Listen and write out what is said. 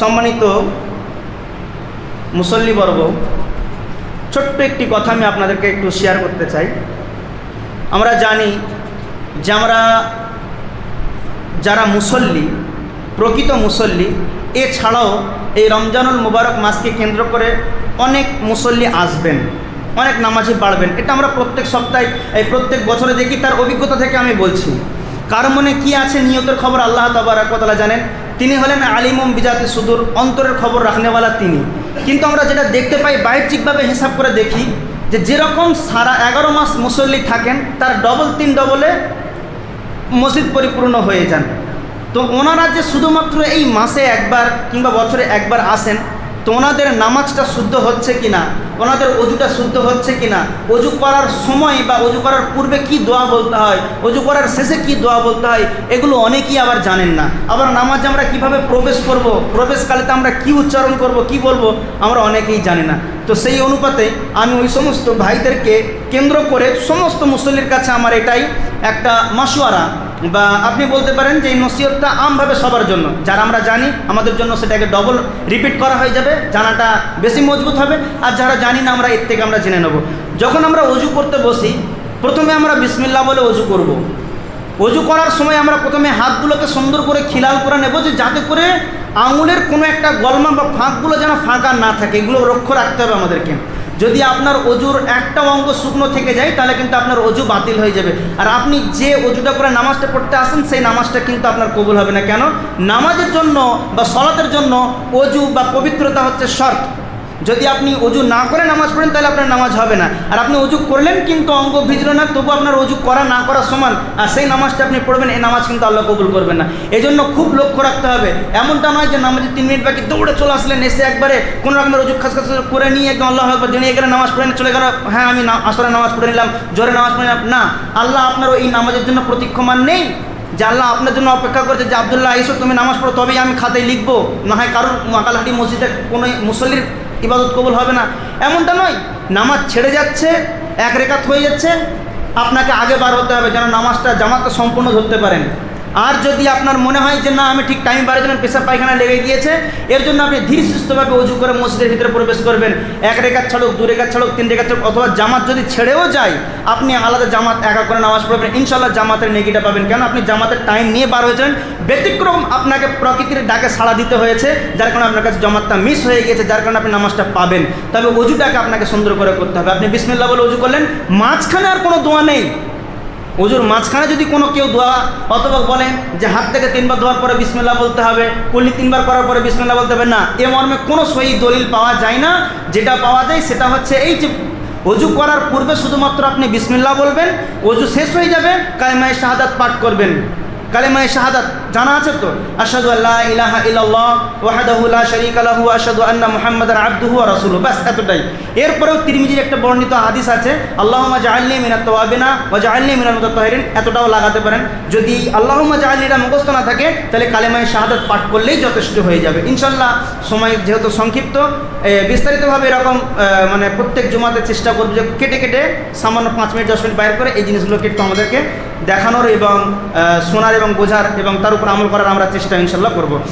সম্মানিত মুসল্লিবর্গ ছোট্ট একটি কথা আমি আপনাদেরকে একটু শেয়ার করতে চাই। আমরা জানি যে আমরা যারা মুসল্লি, প্রকৃত মুসল্লি, এছাড়াও এই রমজানুল মুবারক মাসকে কেন্দ্র করে অনেক মুসল্লি আসবেন, অনেক নামাজি বাড়বেন। এটা আমরা প্রত্যেক সপ্তাহে, এই প্রত্যেক বছরে দেখি, তার অভিজ্ঞতা থেকে আমি বলছি। কার মনে কী আছে নিয়তের খবর? আল্লাহ তাবারাকতলা জানেন। তিনি হলেন আলিমম বিজাতি সুদূর, অন্তরের খবর রাখনেওয়ালা তিনি। কিন্তু আমরা যেটা দেখতে পাই, বাহ্যিকভাবে হিসাব করে দেখি যে যেরকম সারা এগারো মাস মুসল্লি থাকেন, তার ডবল তিন ডবলে মসজিদ পরিপূর্ণ হয়ে যান। তো ওনারা যে শুধুমাত্র এই মাসে একবার কিংবা বছরে একবার আসেন তো ওনাদের নামাজটা শুদ্ধ হচ্ছে কি না ওনাদের অজুটা শুদ্ধ হচ্ছে কি না অজু করার সময় বা অজু করার পূর্বে কি দোয়া বলতে হয়? অজু করার শেষে কি দোয়া বলতে হয়? এগুলো অনেকেই আবার জানেন না। আবার নামাজ আমরা কীভাবে প্রবেশ করব? প্রবেশকালেতে আমরা কি উচ্চারণ করব, কি বলব, আমরা অনেকেই জানি না। তো সেই অনুপাতে আমি ওই সমস্ত ভাইদেরকে কেন্দ্র করে সমস্ত মুসল্লির কাছে আমার এটাই একটা মাসুয়ারা বা আপনি বলতে পারেন যে এই নসিহতটা আমভাবে সবার জন্য। যারা আমরা জানি, আমাদের জন্য সেটাকে ডবল রিপিট করা হয়ে যাবে, জানাটা বেশি মজবুত হবে, আর যারা জানি না, আমরা এর থেকে আমরা জেনে নেব। যখন আমরা অজু করতে বসি, প্রথমে আমরা বিসমিল্লা বলে অজু করব। অজু করার সময় আমরা প্রথমে হাতগুলোকে সুন্দর করে খিলাল করে নেব যে যাতে করে আঙুলের কোনো একটা গলমা বা ফাঁকগুলো যেন ফাঁকা না থাকে। এগুলো লক্ষ্য রাখতে হবে আমাদেরকে। যদি আপনার অজুর একটা অঙ্গ শুকনো থেকে যায়, তাহলে কিন্তু আপনার অজু বাতিল হয়ে যাবে। আর আপনি যে অজুটা করে নামাজটা পড়তে আসেন, সেই নামাজটা কিন্তু আপনার কবুল হবে না। কেন? নামাজের জন্য বা সলাতের জন্য অজু বা পবিত্রতা হচ্ছে শর্ত। যদি আপনি অজু না করে নামাজ পড়েন, তাহলে আপনার নামাজ হবে না। আর আপনি অজু করলেন কিন্তু অঙ্গ ভিজল না, তবু আপনার অজু করা না করা সমান, আর সেই নামাজটা আপনি পড়বেন, এই নামাজ কিন্তু আল্লাহ কবুল করবেন না। এই জন্য খুব লক্ষ্য রাখতে হবে। এমনটা নয় যে নামাজে তিন মিনিট বাকি দৌড়ে চলে আসলেন, এসে একবারে কোনো রকমের অজু খাস খাস করে নিয়ে একদম আল্লাহ একবার জেনে গেলে নামাজ পড়ে নিয়ে চলে গেল হ্যাঁ আমি আসরে নামাজ পড়ে নিলাম, জোরে নামাজ পড়ে নিলাম। না, আল্লাহ আপনার এই নামাজের জন্য প্রতীক্ষমান নেই। যে আল্লাহ আপনার জন্য অপেক্ষা করছে যে, আবদুল্লাহ এসো তুমি নামাজ পড়ো, তবেই আমি খাতায় লিখব। না হয় কারোর মাকালহাটি মসজিদে কোনো মুসল্লির ইবাদত কবুল হবে না। এমনটা নয়, নামাজ ছেড়ে যাচ্ছে, এক রেখাত হয়ে যাচ্ছে, আপনাকে আগে বার হতে হবে যেন নামাজটা জামাতটা সম্পূর্ণ ধরতে পারেন। আর যদি আপনার মনে হয় যে না, আমি ঠিক টাইম বাড়ার জন্য পেশাব পায়খানা লেগে গিয়েছে, এর জন্য আপনি ধীর সুস্থভাবে উজু করে মসজিদের ভিতরে প্রবেশ করবেন। এক রেখাত ছাড়ুক, দু রেখাত ছাড়ক, তিন রেখাত ছাড়ুক, অথবা জামাত যদি ছেড়েও যায়, আপনি আলাদা জামাত একা করে নামাজ পড়বেন। ইনশাল্লাহ জামাতের নেগিটা পাবেন। কেন? আপনি জামাতের টাইম নিয়ে বার হয়েছেন। ব্যতিক্রম আপনাকে প্রকৃতির ডাকে সাড়া দিতে হয়েছে, যার কারণে আপনার কাছে জামাতটা মিস হয়ে গিয়েছে, যার কারণে আপনি নামাজটা পাবেন। তবে অজুটাকে আপনাকে সুন্দর করে করতে হবে। আপনি বিসমিল্লা বলে অজু করলেন, মাঝখানে আর কোনো দোয়া নেই। অজুর মাঝখানে যদি কোনো কেউ দোয়া অথবা বলেন যে হাত থেকে তিনবার ধোয়ার পরে বিসমিল্লা বলতে হবে, কুল্লি তিনবার করার পরে বিসমিল্লা বলতে হবে, না, এ মর্মে কোনো সহি দলিল পাওয়া যায় না। যেটা পাওয়া যায় সেটা হচ্ছে এই যে অজু করার পূর্বে শুধুমাত্র আপনি বিসমিল্লা বলবেন, অজু শেষ হয়ে যাবে কায়মায় শাহাদাত পাঠ করবেন। কালেমায় শাহাদাত জানা আছে তো? আশহাদু আল্লাহ ইলাহা ইল্লাল্লাহ লা শারীকা লাহু ওয়া আশহাদু আন্না মুহাম্মাদান আবদুহু ওয়া রাসূলুহু। বাস এতটাই। এরপরেও তিরমিজির একটা বর্ণিত হাদিস আছে, আল্লাহুম্মা জাআলনি মিনাত তাওয়াবিনা ওয়া জাআলনি মিনাল মুতাতাহহিরিন এতটাও লাগাতে পারেন। যদি আল্লাহুম্মা জাআলনিটা মুখস্থ না থাকে, তাহলে কালেমায় শাহাদাত পাঠ করলেই যথেষ্ট হয়ে যাবে। ইনশাআল্লাহ, সময় যেহেতু সংক্ষিপ্ত বিস্তারিতভাবে এরকম মানে প্রত্যেক জুমাতে চেষ্টা করব যে কেটে কেটে সামান্য পাঁচ মিনিট, দশ মিনিট বাইর করে এই জিনিসগুলোকে একটু আমাদেরকে দেখানোর এবং শোনার এবং বোঝার এবং তার উপর আমল করার আমরা চেষ্টা ইনশাল্লাহ করব।